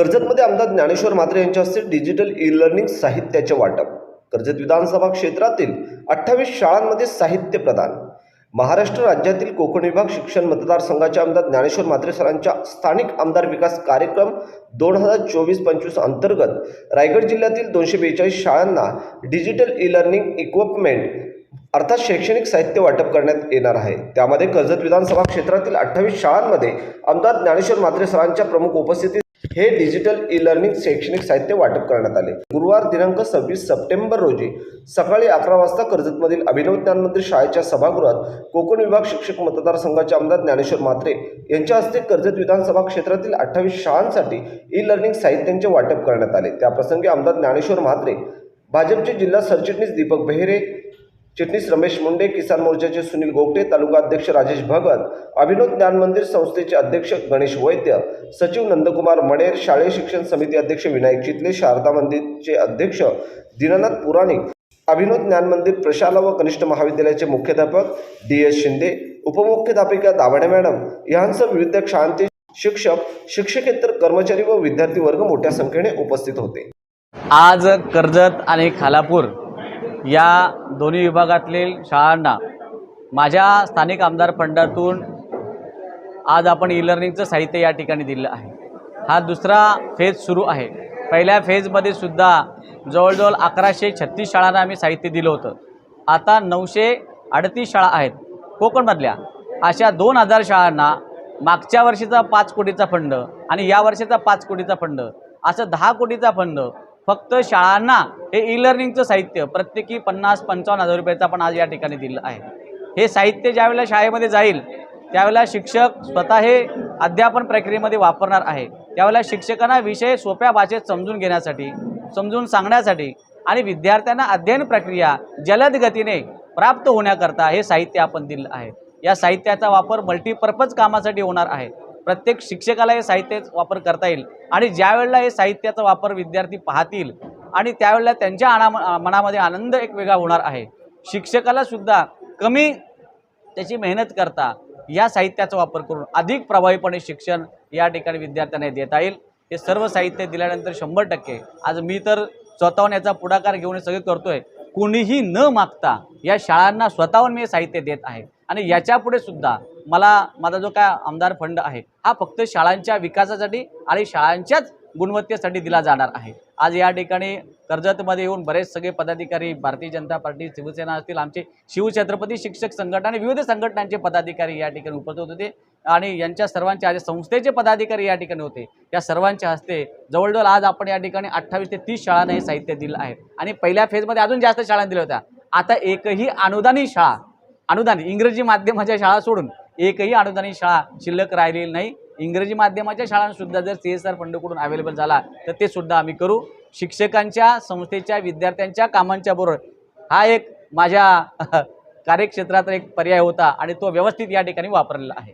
कर्जतमध्ये आमदार ज्ञानेश्वर म्हात्रे यांच्या हस्ते डिजिटल ई लर्निंग साहित्याचे वाटप. कर्जत विधानसभा क्षेत्रातील अठ्ठावीस शाळांमध्ये साहित्य प्रदान. महाराष्ट्र राज्यातील कोकण विभाग शिक्षण मतदारसंघाचे आमदार ज्ञानेश्वर म्हात्रे सरांच्या स्थानिक आमदार विकास कार्यक्रम दोन हजार चोवीस पंचवीस अंतर्गत रायगड जिल्ह्यातील दोनशे बेचाळीस शाळांना डिजिटल ई लर्निंग इक्विपमेंट अर्थात शैक्षणिक साहित्य वाटप करण्यात येणार आहे. त्यामध्ये कर्जत विधानसभा क्षेत्रातील अठ्ठावीस शाळांमध्ये आमदार ज्ञानेश्वर म्हात्रे सरांच्या प्रमुख उपस्थितीत हे डिजिटल ई लर्निंग शैक्षणिक साहित्य वाटप करण्यात आले. गुरुवार दिनांक सव्वीस सप्टेंबर रोजी सकाळी अकरा वाजता कर्जतमधील अभिनव ज्ञान मंदिर शाळेच्या सभागृहात कोकण विभाग शिक्षक मतदारसंघाचे आमदार ज्ञानेश्वर म्हात्रे यांच्या हस्ते कर्जत विधानसभा क्षेत्रातील अठ्ठावीस शाळांसाठी ई लर्निंग साहित्यांचे वाटप करण्यात आले. त्याप्रसंगी आमदार ज्ञानेश्वर म्हात्रे भाजपचे जिल्हा सरचिटणीस दीपक बेहेरे चिटणीस रमेश मुंडे किसान मोर्चाचे सुनील गोगटे तालुका अध्यक्ष राजेश भगत अभिनव ज्ञान मंदिर संस्थेचे अध्यक्ष गणेश वैद्य सचिव नंदकुमार मडेर शालेय शिक्षण समिती अध्यक्ष विनायक चितले शारदा मंदिरचे अध्यक्ष दीनानाथ पुराणिक अभिनव ज्ञान मंदिर प्रशाला व कनिष्ठ महाविद्यालयाचे मुख्याध्यापक डी एस शिंदे उपमुख्याध्यापिका दाभाडे मॅडम यांसह विविध शांती शिक्षक शिक्षकेतर कर्मचारी व विद्यार्थी वर्ग मोठ्या संख्येने उपस्थित होते. आज कर्जत आणि खालापूर या दोन्ही विभागातील शाळांना माझ्या स्थानिक आमदार फंडातून आज आपण ई लर्निंगचं साहित्य या ठिकाणी दिलं आहे. हा दुसरा फेज सुरू आहे. पहिल्या फेजमध्ये सुद्धा जवळजवळ अकराशे छत्तीस शाळांना आम्ही साहित्य दिलं होतं. आता नऊशे अडतीस शाळा आहेत. कोकणमधल्या अशा दोन हजार शाळांना मागच्या वर्षीचा पाच कोटीचा फंड आणि या वर्षीचा पाच कोटीचा फंड असं दहा कोटीचा फंड फक्त शाळांना हे ई लर्निंगचं साहित्य प्रत्येकी पन्नास पंचावन्न हजार रुपयाचं आपण आज या ठिकाणी दिलं आहे. हे साहित्य ज्यावेळेला शाळेमध्ये जाईल त्यावेळेला शिक्षक स्वतः हे अध्यापन प्रक्रियेमध्ये वापरणार आहे. त्यावेळेला शिक्षकांना विषय सोप्या भाषेत समजून घेण्यासाठी समजून सांगण्यासाठी आणि विद्यार्थ्यांना अध्ययन प्रक्रिया जलद गतीने प्राप्त होण्याकरता हे साहित्य आपण दिलं आहे. या साहित्याचा वापर मल्टीपर्पज कामासाठी होणार आहे. प्रत्येक शिक्षकाला हे साहित्य वापर करता येईल. आणि ज्यावेळेला हे साहित्याचा वापर विद्यार्थी पाहतील आणि त्यावेळेला त्यांच्या आणा मनामध्ये आनंद एक वेगळा होणार आहे. शिक्षकाला सुद्धा कमी त्याची मेहनत करता या साहित्याचा वापर करून अधिक प्रभावीपणे शिक्षण या ठिकाणी विद्यार्थ्यांना देता येईल. हे सर्व साहित्य दिल्यानंतर शंभर टक्के. आज मी तर स्वतःहून याचा पुढाकार घेऊन हे सगळे करतोय. कोणीही न मागता या शाळांना स्वतःहून मी साहित्य देत आहे. आणि याच्यापुढे सुद्धा मला माझा जो काय आमदार फंड आहे हा फक्त शाळांच्या विकासासाठी आणि शाळांच्याच गुणवत्तेसाठी दिला जाणार आहे. आज या ठिकाणी कर्जतमध्ये येऊन बरेच सगळे पदाधिकारी भारतीय जनता पार्टी शिवसेना असतील आमचे शिवछत्रपती शिक्षक संघटना आणि विविध संघटनांचे पदाधिकारी या ठिकाणी उपस्थित होते. आणि यांच्या सर्वांच्या आज संस्थेचे पदाधिकारी या ठिकाणी होते. या सर्वांच्या हस्ते जवळजवळ आज आपण या ठिकाणी अठ्ठावीस ते तीस शाळांना हे साहित्य दिलं आहे. आणि पहिल्या फेजमध्ये अजून जास्त शाळा दिल्या होत्या. आता एकही अनुदानी शाळा अनुदान इंग्रजी माध्यमाच्या शाळा सोडून एकही अनुदानी शाळा शिल्लक राहिलेली नाही. इंग्रजी माध्यमाच्या शाळांसुद्धा जर सी एस आर फंडकडून अवेलेबल झाला तर ते सुद्धा आम्ही करू. शिक्षकांच्या संस्थेच्या विद्यार्थ्यांच्या कामांच्या बरोबर हा एक माझ्या कार्यक्षेत्रात एक पर्याय होता आणि तो व्यवस्थित या ठिकाणी वापरलेला आहे.